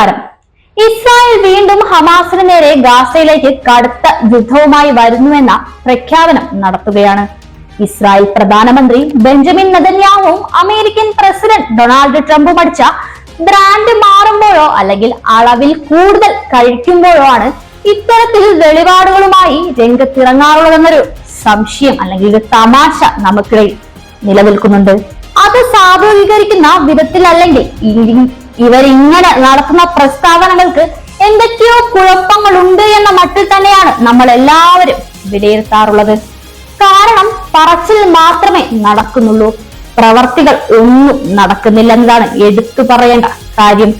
നമസ്കാരം. ഇസ്രായേൽ വീണ്ടും ഹമാസിന് നേരെ ഗാസയിലേക്ക് കടുത്ത യുദ്ധവുമായി വരുന്നുവെന്ന പ്രഖ്യാപനം നടത്തുകയാണ്. ഇസ്രായേൽ പ്രധാനമന്ത്രി ബെഞ്ചമിൻ നെതന്യാഹുവും അമേരിക്കൻ പ്രസിഡന്റ് ഡൊണാൾഡ് ട്രംപും അടിച്ച ബ്രാൻഡ് മാറുമ്പോഴോ അല്ലെങ്കിൽ അളവിൽ കൂടുതൽ കഴിക്കുമ്പോഴോ ആണ് ഇത്തരത്തിൽ വെളിപാടുകളുമായി രംഗത്തിറങ്ങാറുള്ളതെന്നൊരു സംശയം അല്ലെങ്കിൽ ഒരു തമാശ നമുക്കിടയിൽ നിലനിൽക്കുന്നുണ്ട്. അത് സാധൂകരിക്കുന്ന വിധത്തിലല്ലെങ്കിൽ ഇവരിങ്ങനെ നടത്തുന്ന പ്രസ്താവനകൾക്ക് എന്തൊക്കെയോ കുഴപ്പങ്ങളുണ്ട് എന്ന മട്ടിൽ തന്നെയാണ് നമ്മൾ എല്ലാവരും വിലയിരുത്താറുള്ളത്. കാരണം പറച്ചിൽ മാത്രമേ നടക്കുന്നുള്ളൂ. പ്രവർത്തികൾ ഒന്നും നടക്കുന്നില്ലെന്നതാണ് എടുത്തു പറയേണ്ട കാര്യം.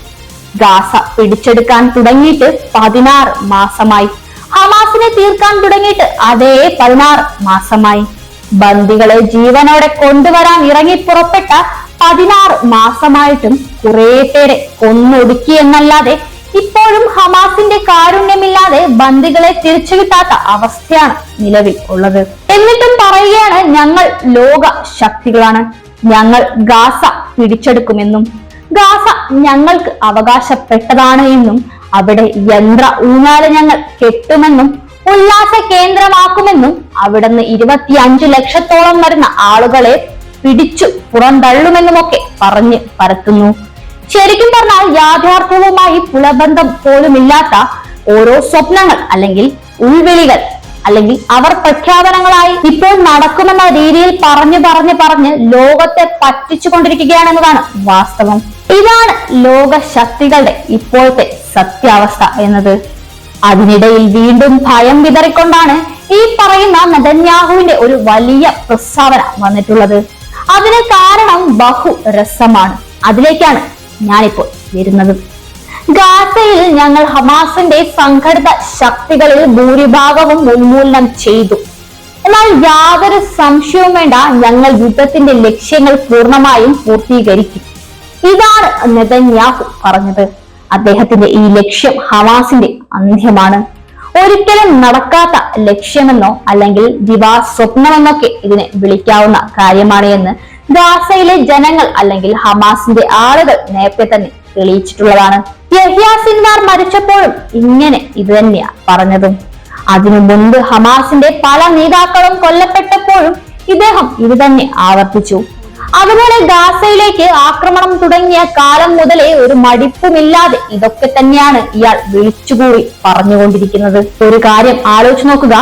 ഗാസ പിടിച്ചെടുക്കാൻ തുടങ്ങിയിട്ട് പതിനാറ് മാസമായി. ഹമാസിനെ തീർക്കാൻ തുടങ്ങിയിട്ട് അതേ പതിനാറ് മാസമായി. ബന്ദികളെ ജീവനോടെ കൊണ്ടുവരാൻ ഇറങ്ങി പുറപ്പെട്ട പതിനാറ് മാസമായിട്ടും കുറെ പേരെ കൊന്നൊടുക്കി എന്നല്ലാതെ ഇപ്പോഴും ഹമാസിന്റെ കാരുണ്യമില്ലാതെ ബന്ദികളെ തിരിച്ചു കിട്ടാത്ത അവസ്ഥയാണ് നിലവിൽ ഉള്ളത്. എന്നിട്ടും പറയുകയാണ് ഞങ്ങൾ ലോക ശക്തികളാണ്. ഞങ്ങൾ ഗാസ പിടിച്ചെടുക്കുമെന്നും ഗാസ ഞങ്ങൾക്ക് അവകാശപ്പെട്ടതാണ് എന്നും അവിടെ യന്ത്ര ഊഞ്ഞാൽ ഞങ്ങൾ കെട്ടുമെന്നും ഉല്ലാസ കേന്ദ്രമാക്കുമെന്നും അവിടുന്ന് ഇരുപത്തിയഞ്ചു ലക്ഷത്തോളം വരുന്ന ആളുകളെ പിടിച്ചു പുറന്തള്ളുമെന്നുമൊക്കെ പറഞ്ഞ് പരത്തുന്നു. ശരിക്കും പറഞ്ഞാൽ യാഥാർത്ഥ്യവുമായി പുലബന്ധം പോലുമില്ലാത്ത ഓരോ സ്വപ്നങ്ങൾ അല്ലെങ്കിൽ ഉൾവിളികൾ അല്ലെങ്കിൽ അവർ പ്രഖ്യാപനങ്ങളായി ഇപ്പോൾ നടക്കുമെന്ന രീതിയിൽ പറഞ്ഞു പറഞ്ഞു പറഞ്ഞ് ലോകത്തെ പറ്റിച്ചുകൊണ്ടിരിക്കുകയാണെന്നതാണ് വാസ്തവം. ഇതാണ് ലോക ശക്തികളുടെ ഇപ്പോഴത്തെ സത്യാവസ്ഥ എന്നത്. അതിനിടയിൽ വീണ്ടും ഭയം വിതറിക്കൊണ്ടാണ് ഈ പറയുന്ന നെതന്യാഹുവിന്റെ ഒരു വലിയ പ്രസ്താവന വന്നിട്ടുള്ളത്. അതിന് കാരണം ബഹു രസമാണ്. അതിലേക്കാണ് ഞാനിപ്പോൾ വരുന്നത്. ഗാസയിൽ ഞങ്ങൾ ഹമാസിന്റെ സംഘടിത ശക്തികളിൽ ഭൂരിഭാഗവും ഉന്മൂലനം ചെയ്തു. എന്നാൽ യാതൊരു സംശയവും വേണ്ട ഞങ്ങൾ യുദ്ധത്തിന്റെ ലക്ഷ്യങ്ങൾ പൂർണമായും പൂർത്തീകരിക്കും. ഇതാണ് നെതന്യാഹു പറഞ്ഞത്. അദ്ദേഹത്തിന്റെ ഈ ലക്ഷ്യം ഹമാസിന്റെ അന്ത്യമാണ്. ഒരിക്കലും നടക്കാത്ത ലക്ഷ്യമെന്നോ അല്ലെങ്കിൽ ദിവാ സ്വപ്നമെന്നൊക്കെ ഇതിനെ വിളിക്കാവുന്ന കാര്യമാണ് എന്ന് ഗാസയിലെ ജനങ്ങൾ അല്ലെങ്കിൽ ഹമാസിന്റെ ആളുകൾ നേരത്തെ തന്നെ തെളിയിച്ചിട്ടുള്ളതാണ്. യഹ്യാ സിൻവാർ മരിച്ചപ്പോഴും ഇങ്ങനെ ഇത് തന്നെയാ പറഞ്ഞതും. അതിനു മുൻപ് ഹമാസിന്റെ പല നേതാക്കളും കൊല്ലപ്പെട്ടപ്പോഴും ഇദ്ദേഹം ഇത് തന്നെ ആവർത്തിച്ചു. അതുപോലെ ഗാസയിലേക്ക് ആക്രമണം തുടങ്ങിയ കാലം മുതലേ ഒരു മടിപ്പുമില്ലാതെ ഇതൊക്കെ തന്നെയാണ് ഇയാൾ വിളിച്ചുകൂടി പറഞ്ഞുകൊണ്ടിരിക്കുന്നത്. ഒരു കാര്യം ആലോചിച്ചു നോക്കുക.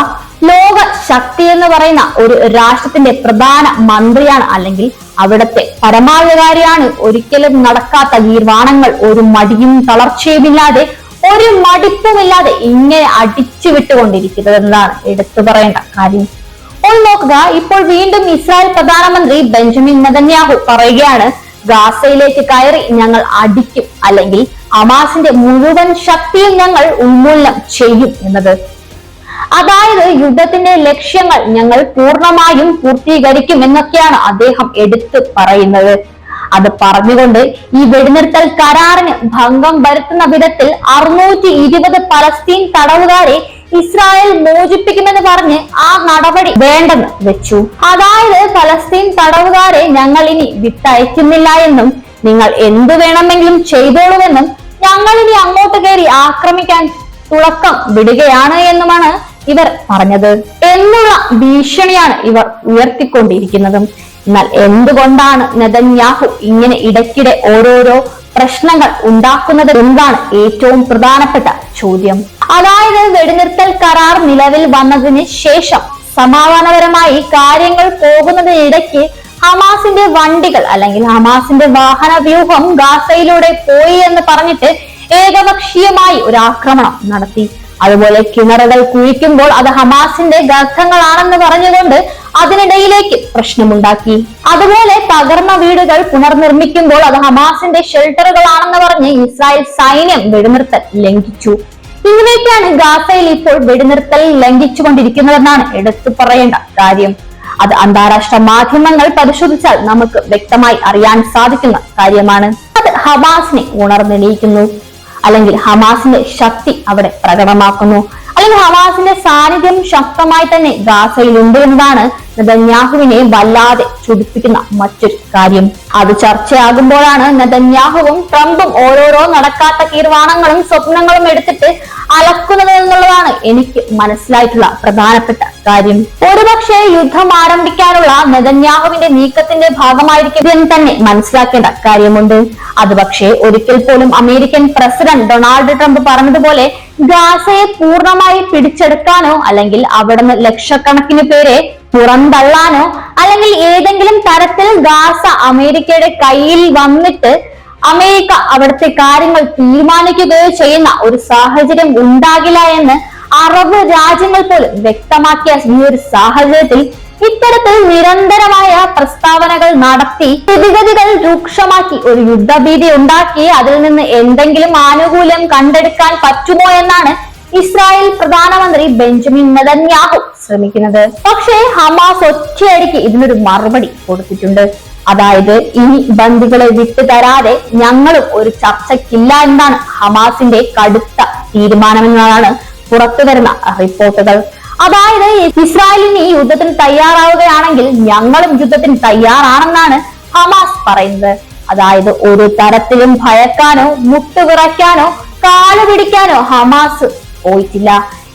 ലോക ശക്തി എന്ന് പറയുന്ന ഒരു രാഷ്ട്രത്തിന്റെ പ്രധാന മന്ത്രിയാണ് അല്ലെങ്കിൽ അവിടുത്തെ പരമാധികാരിയാണ്. ഒരിക്കലും നടക്കാത്ത നിർവാണങ്ങൾ ഒരു മടിയും തളർച്ചയുമില്ലാതെ ഒരു മടിപ്പുമില്ലാതെ ഇങ്ങനെ അടിച്ചു വിട്ടുകൊണ്ടിരിക്കുന്നത് എന്നതാണ് എടുത്തു പറയേണ്ട കാര്യം. ഒന്ന് നോക്കുക ഇപ്പോൾ വീണ്ടും ഇസ്രായേൽ പ്രധാനമന്ത്രി ബെഞ്ചമിൻ നെതന്യാഹു പറയുകയാണ് ഗാസയിലേക്ക് കയറി ഞങ്ങൾ അടിക്കും അല്ലെങ്കിൽ അമാസിന്റെ മുഴുവൻ ശക്തിയും ഞങ്ങൾ ഉന്മൂലനം ചെയ്യും എന്നത്. അതായത് യുദ്ധത്തിന്റെ ലക്ഷ്യങ്ങൾ ഞങ്ങൾ പൂർണമായും പൂർത്തീകരിക്കും എന്നൊക്കെയാണ് അദ്ദേഹം എടുത്തു പറയുന്നത്. അത് പറഞ്ഞുകൊണ്ട് ഈ വെടിനിർത്തൽ കരാറിന് ഭംഗം വരുത്തുന്ന വിധത്തിൽ അറുന്നൂറ്റി ഇരുപത് പലസ്തീൻ തടവുകാരെ ഇസ്രായേൽ മോചിപ്പിക്കുമെന്ന് പറഞ്ഞ് ആ നടപടി വേണ്ടെന്ന് വെച്ചു. അതായത് ഫലസ്തീൻ തടവുകാരെ ഞങ്ങൾ ഇനി വിട്ടയക്കുന്നില്ല എന്നും നിങ്ങൾ എന്തു വേണമെങ്കിലും ചെയ്തോളുമെന്നും ഞങ്ങൾ ഇനി അങ്ങോട്ട് കയറി ആക്രമിക്കാൻ തുടക്കം വിടുകയാണ് എന്നുമാണ് ഇവർ പറഞ്ഞത്. എന്നുള്ള ഭീഷണിയാണ് ഇവർ ഉയർത്തിക്കൊണ്ടിരിക്കുന്നതും. എന്നാൽ എന്തുകൊണ്ടാണ് നെതന്യാഹു ഇങ്ങനെ ഇടയ്ക്കിടെ ഓരോരോ പ്രശ്നങ്ങൾ ഉണ്ടാക്കുന്നത് എന്താണ് ഏറ്റവും പ്രധാനപ്പെട്ട ചോദ്യം. അതായത് വെടിനിർത്തൽ കരാർ നിലവിൽ വന്നതിന് ശേഷം സമാധാനപരമായി കാര്യങ്ങൾ പോകുന്നതിനിടയ്ക്ക് ഹമാസിന്റെ വണ്ടികൾ അല്ലെങ്കിൽ ഹമാസിന്റെ വാഹന വ്യൂഹം ഗാസയിലൂടെ പോയി എന്ന് പറഞ്ഞിട്ട് ഏകപക്ഷീയമായി ഒരു ആക്രമണം നടത്തി. അതുപോലെ കിണറുകൾ കുഴിക്കുമ്പോൾ അത് ഹമാസിന്റെ ഗർഭങ്ങളാണെന്ന് പറഞ്ഞുകൊണ്ട് അതിനിടയിലേക്ക് പ്രശ്നമുണ്ടാക്കി. അതുപോലെ തകർന്ന വീടുകൾ പുനർനിർമ്മിക്കുമ്പോൾ അത് ഹമാസിന്റെ ഷെൽട്ടറുകളാണെന്ന് പറഞ്ഞ് ഇസ്രായേൽ സൈന്യം വെടിനിർത്തൽ ലംഘിച്ചു. ഇങ്ങനെയൊക്കെയാണ് ഗാസയിൽ ഇപ്പോൾ വെടിനിർത്തൽ ലംഘിച്ചുകൊണ്ടിരിക്കുന്നതെന്നാണ് എടുത്തു പറയേണ്ട കാര്യം. അത് അന്താരാഷ്ട്ര മാധ്യമങ്ങൾ പരിശോധിച്ചാൽ നമുക്ക് വ്യക്തമായി അറിയാൻ സാധിക്കുന്ന കാര്യമാണ്. അത് ഹമാസിനെ ഉണർന്നെണീക്കുന്നു. അല്ലെങ്കിൽ ഹമാസിന്റെ ശക്തി അവിടെ പ്രകടമാക്കുന്നു. അല്ലെങ്കിൽ ഹമാസിന്റെ സാന്നിധ്യം ശക്തമായി തന്നെ ഗാസയിൽ ഉണ്ട് എന്നതാണ് നെതന്യാഹുവിനെ വല്ലാതെ ചുടിപ്പിക്കുന്ന മറ്റൊരു കാര്യം. അത് ചർച്ചയാകുമ്പോഴാണ് നെതന്യാഹുവും ട്രംപും ഓരോരോ നടക്കാത്ത തീർമാനങ്ങളും സ്വപ്നങ്ങളും എടുത്തിട്ട് അലക്കുന്നത് എന്നുള്ളതാണ് എനിക്ക് മനസ്സിലായിട്ടുള്ള പ്രധാനപ്പെട്ട കാര്യം. ഒരുപക്ഷെ യുദ്ധം ആരംഭിക്കാനുള്ള നെതന്യാഹുവിന്റെ നീക്കത്തിന്റെ ഭാഗമായിരിക്കും എന്ന് തന്നെ മനസ്സിലാക്കേണ്ട കാര്യമുണ്ട്. അത് പക്ഷേ ഒരിക്കൽ പോലും അമേരിക്കൻ പ്രസിഡന്റ് ഡൊണാൾഡ് ട്രംപ് പറഞ്ഞതുപോലെ ഗാസയെ പൂർണമായി പിടിച്ചെടുക്കാനോ അല്ലെങ്കിൽ അവിടുന്ന് ലക്ഷക്കണക്കിന് പേരെ പുറന്തള്ളാനോ അല്ലെങ്കിൽ ഏതെങ്കിലും തരത്തിൽ ഗാസ അമേരിക്കയുടെ കയ്യിൽ വന്നിട്ട് അമേരിക്ക അവിടുത്തെ കാര്യങ്ങൾ തീരുമാനിക്കുകയോ ചെയ്യുന്ന ഒരു സാഹചര്യം ഉണ്ടാകില്ല എന്ന് അറബ് രാജ്യങ്ങൾ പോലും വ്യക്തമാക്കിയ ഈ ഒരു സാഹചര്യത്തിൽ ഇത്തരത്തിൽ നിരന്തരമായ പ്രസ്താവനകൾ നടത്തി സ്ഥിതിഗതികൾ രൂക്ഷമാക്കി ഒരു യുദ്ധഭീതി ഉണ്ടാക്കി അതിൽ നിന്ന് എന്തെങ്കിലും ആനുകൂല്യം കണ്ടെടുക്കാൻ പറ്റുമോ എന്നാണ് ഇസ്രായേൽ പ്രധാനമന്ത്രി ബെഞ്ചമിൻ നെതന്യാഹു ശ്രമിക്കുന്നത്. പക്ഷേ ഹമാസ് ഒറ്റയടിക്ക് ഇതിനൊരു മറുപടി കൊടുത്തിട്ടുണ്ട്. അതായത് ഇനി ബന്ദികളെ വിട്ടുതരാതെ ഞങ്ങളും ഒരു ചർച്ചയ്ക്കില്ല എന്നാണ് ഹമാസിന്റെ കടുത്ത തീരുമാനമെന്നാണ് പുറത്തു വരുന്ന റിപ്പോർട്ടുകൾ. അതായത് ഇസ്രായേലിന് ഈ യുദ്ധത്തിന് തയ്യാറാവുകയാണെങ്കിൽ ഞങ്ങളും യുദ്ധത്തിന് തയ്യാറാണെന്നാണ് ഹമാസ് പറയുന്നത്. അതായത് ഒരു തരത്തിലും ഭയക്കാനോ മുട്ടുവിറയ്ക്കാനോ കാൽ പിടിക്കാനോ ഹമാസ് പോയിട്ടില്ല.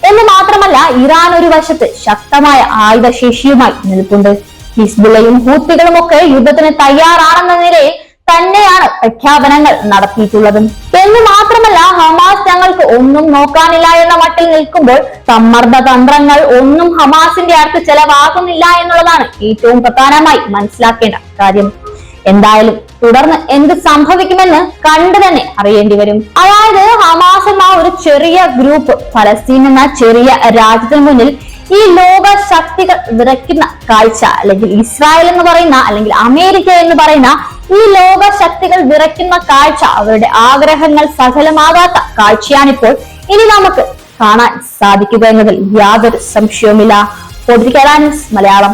എന്ന് മാത്രമല്ല ഇറാൻ ഒരു വശത്ത് ശക്തമായ ആയുധശേഷിയുമായി നിൽപ്പുണ്ട്. ഹിസ്ബുള്ളയും ഹൂത്തികളും ഒക്കെ യുദ്ധത്തിന് തയ്യാറാണെന്ന നിലയിൽ തന്നെയാണ് പ്രഖ്യാപനങ്ങൾ നടത്തിയിട്ടുള്ളതും. എന്ന് മാത്രമല്ല ഹമാസ് ഞങ്ങൾക്ക് ഒന്നും നോക്കാനില്ല എന്ന മട്ടിൽ നിൽക്കുമ്പോൾ സമ്മർദ്ദ തന്ത്രങ്ങൾ ഒന്നും ഹമാസിന്റെ അടുത്ത് ചെലവാകുന്നില്ല എന്നുള്ളതാണ് ഏറ്റവും പ്രധാനമായി മനസ്സിലാക്കേണ്ട കാര്യം. എന്തായാലും തുടർന്ന് എന്ത് സംഭവിക്കുമെന്ന് കണ്ടു തന്നെ അറിയേണ്ടി വരും. അതായത് ഹമാസ് എന്ന ഒരു ചെറിയ ഗ്രൂപ്പ് ഫലസ്തീൻ എന്ന ചെറിയ രാജ്യത്തിന് മുന്നിൽ ഈ ലോക ശക്തികൾ വിറയ്ക്കുന്ന കാഴ്ച അല്ലെങ്കിൽ ഇസ്രായേൽ എന്ന് പറയുന്ന അല്ലെങ്കിൽ അമേരിക്ക എന്ന് പറയുന്ന ഈ ലോക ശക്തികൾ വിറയ്ക്കുന്ന കാഴ്ച അവരുടെ ആഗ്രഹങ്ങൾ സഫലമാകാത്ത കാഴ്ചയാണിപ്പോൾ ഇനി നമുക്ക് കാണാൻ സാധിക്കുക എന്നതിൽ യാതൊരു സംശയവുമില്ല. പൊതുകേളാൻസ് മലയാളം.